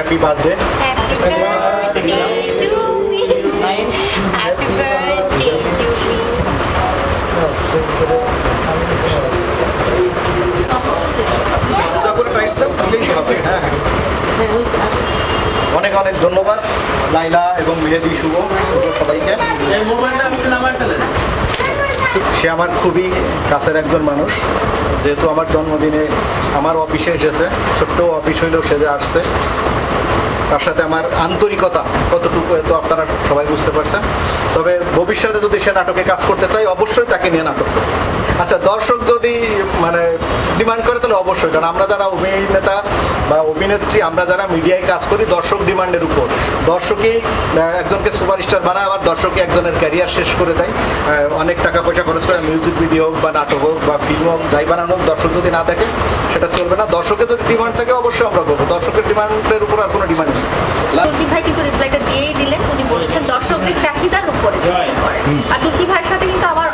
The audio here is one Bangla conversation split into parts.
Happy birthday Happy birthday to me. Happy birthday to me. হ্যাঁ অনেক অনেক ধন্যবাদ লাইলা এবং মেহেদি শুভ শুভ সবাইকে মোবাইলটা নামায় ফেলেন সে আমার খুবই কাছের একজন মানুষ। যেহেতু আমার জন্মদিনে আমার অফিসে এসেছে, ছোট্ট অফিস হইলেও সেজে আসছে। তার সাথে আমার আন্তরিকতা কতটুকু হয়তো আপনারা সবাই বুঝতে পারছেন। তবে ভবিষ্যতে যদি সে নাটকে কাজ করতে চাই অবশ্যই তাকে নিয়ে নাটক আচ্ছা দর্শক যদি মানে ডিমান্ড তাহলে অবশ্যই কারণ আমরা যারা অভিনেতা বা অভিনেত্রী আমরা যারা মিডিয়ায় কাজ করি দর্শক ডিমান্ডের উপর। দর্শকই একজনকে সুপারস্টার বানায় আবার দর্শকই একজনের ক্যারিয়ার শেষ করে দেয়। অনেক টাকা পয়সা খরচ করে মিউজিক ভিডিও হোক বা নাটক হোক বা ফিল্ম হোক যাই বানানো হোক দর্শক যদি না থাকে সেটা চলবে না। দর্শকের যদি ডিমান্ড থাকে অবশ্যই আমরা করব। দর্শকের ডিমান্ডের উপর আর কোনো ডিমান্ড নেই। তুর্কি ভাই কিন্তু রিপ্লাইটা দিয়েই দিলেন। উনি বলেছেন দর্শকদের চাহিদার উপরে আর তুর্কি ভাইয়ের সাথে কিন্তু আমার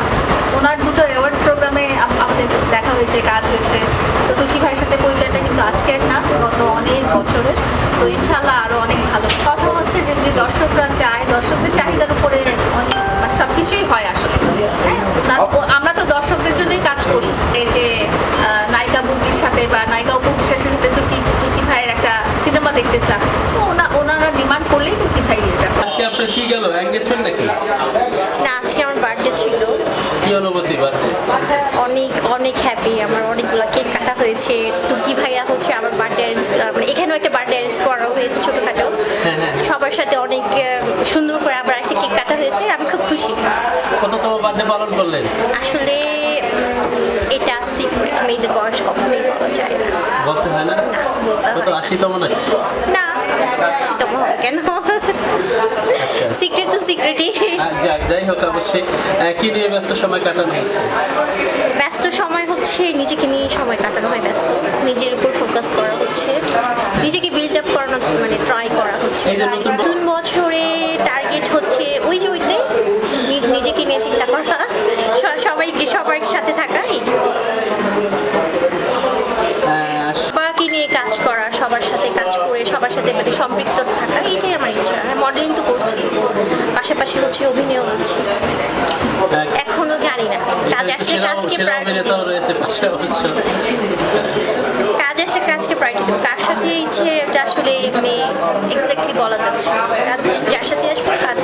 ওনার দুটো অ্যাওয়ার্ড প্রোগ্রামে আমাদের দেখা হয়েছে কাজ হয়েছে সো তুর্কি ভাইয়ের সাথে পরিচয়টা কিন্তু আজকের না গত অনেক বছরের। তো ইনশাল্লাহ আরও অনেক ভালো। কথা হচ্ছে যে যে দর্শকরা চায় দর্শকদের চাহিদার উপরে অনেক মানে সব কিছুই হয় আসলে। হ্যাঁ? আমরা তো দর্শকদের জন্যই কাজ করি। এই যে নায়িকা বুকির সাথে বা নায়িকা উপবিশ্বাসের বিশ্বাসের সাথে তুর্কি তুর্কি ভাইয়ের একটা সিনেমা দেখতে চান তো ওনা- ওনারা ডিমান্ড করলেই তুর্কি ভাই এটা করে। আজকে আপনার কি গেল এঙ্গেজমেন্ট নাকি না আজকে আমার বার্থডে ছিল কি অনুভূতি বার্থডে অনেক অনেক হ্যাপি আমার অনেকগুলো কেক কাটা হয়েছে। তুর্কি ভাইয়া হচ্ছে আমার বার্থডে অ্যারেঞ্জ মানে এখানেও একটা বার্থডে অ্যারেঞ্জ করা হয়েছে ছোটোখাটো। হ্যাঁ, হ্যাঁ। সবার সাথে অনেক সুন্দর করে আবার একটা কেক কাটা হয়েছে আমি খুব খুশি। কততম বার্থডে পালন করলেন? আসলে এটা সিক্রেট মেয়েদের বয়স কখনোই বলা যায় না। বলতে হয় না? না বলতে হয়। আশিতম না সেটা হবে কেন? সিক্রেট তো সিক্রেটই যাক যাই হোক অবশ্যই কি নিয়ে ব্যস্ত সময় কাটানো হচ্ছে ব্যস্ত সময় হচ্ছে নিজেকে নিয়ে সময় কাটানো হয় ব্যস্ত। নিজের উপর ফোকাস করা হচ্ছে। নিজেকে বিল্ড আপ করানো মানে ট্রাই করা হচ্ছে। নতুন- বছরে টার্গেট হচ্ছে ওই যে ওইটাই। নিজেকে নিয়ে চিন্তা করা। সবাইকে সবার সাথে সবার সাথে মানে সম্পৃক্ত থাকা এইটাই আমার ইচ্ছা। হ্যাঁ মডেলিং তো করছি। পাশাপাশি হচ্ছে অভিনয় হচ্ছে এখনও জানি না। কাজ আসলে কাজকে কাজ আসলে কাজকে প্রায়োরিটি কার সাথে ইচ্ছে এটা আসলে এমনি এক্স্যাক্টলি বলা যাচ্ছে। কাজ যার সাথে আসব কাজ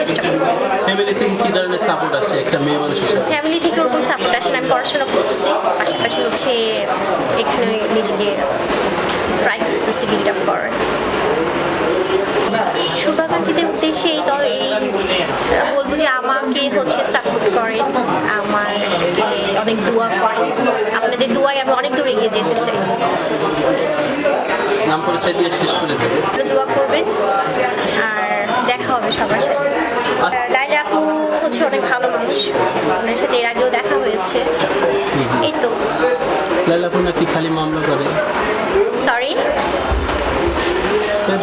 চেষ্টা করব। ফ্যামিলি থেকে কি ধরনের সাপোর্ট আসছে একটা মেয়ে মানুষের সাথে? ফ্যামিলি থেকে ওরকম সাপোর্ট আসলে আমি পড়াশোনা করতেছি। পাশাপাশি হচ্ছে এখানে নিজেকে ট্রাই করতেছি বিল্ড আপ করার শুভাকাঙ্ক্ষীদের উদ্দেশ্যে এই দল এই বলব যে আমাকে হচ্ছে সাপোর্ট করেন আমাকে অনেক দোয়া করেন। আপনাদের দোয়ায় আমি অনেক দূর এগিয়ে যেতে চাই। নাম পরিচয় দিয়ে শেষ করে দেবো। দোয়া করবেন আর দেখা হবে সবার সাথে। লাইলা আপু হচ্ছে অনেক ভালো মানুষ। ওনার সাথে এর আগেও দেখা হয়েছে। এই তো। লাইলাপুর নাকি খালি মামলা করে? সরি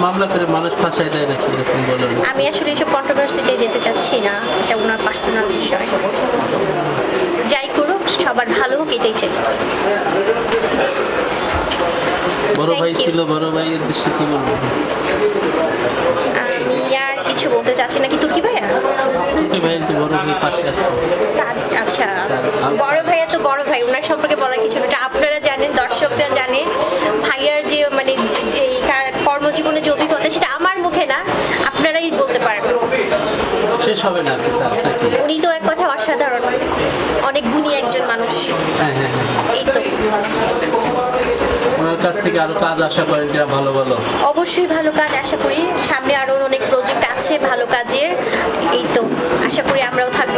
মামলা করে মানুষ ফাঁসাই দেয় নাকি এরকম বলেন? আমি আসলে এসব কন্ট্রোভার্সিতে যেতে চাচ্ছি না। এটা ওনার পার্সোনাল বিষয়। যাই করুক সবার ভালো হোক এটাই চাই। বড় ভাই ছিল বড় ভাইয়ের উদ্দেশ্যে কি বলব? আমি আর কিছু বলতে চাচ্ছি না কি তুর্কি ভাইয়া? কি ভাই তো বড় ভাই পাশে আছে। আচ্ছা। বড় ভাইয়া তো বড় ভাই ওনার সম্পর্কে বলার কিছু না আপনারা জানেন দর্শকরা জানে। শেষ হবে না আর উনি তো এক কথা অসাধারণ। অনেক গুণী একজন মানুষ। হ্যাঁ হ্যাঁ হ্যাঁ। এই তো। ওনার কাছ থেকে আরও কাজ আশা করেন কিনা ভালো ভালো? অবশ্যই ভালো কাজ আশা করি। সামনে আরও অনেক প্রজেক্ট আছে ভালো কাজের। এই তো আশা করি আমরাও থাকব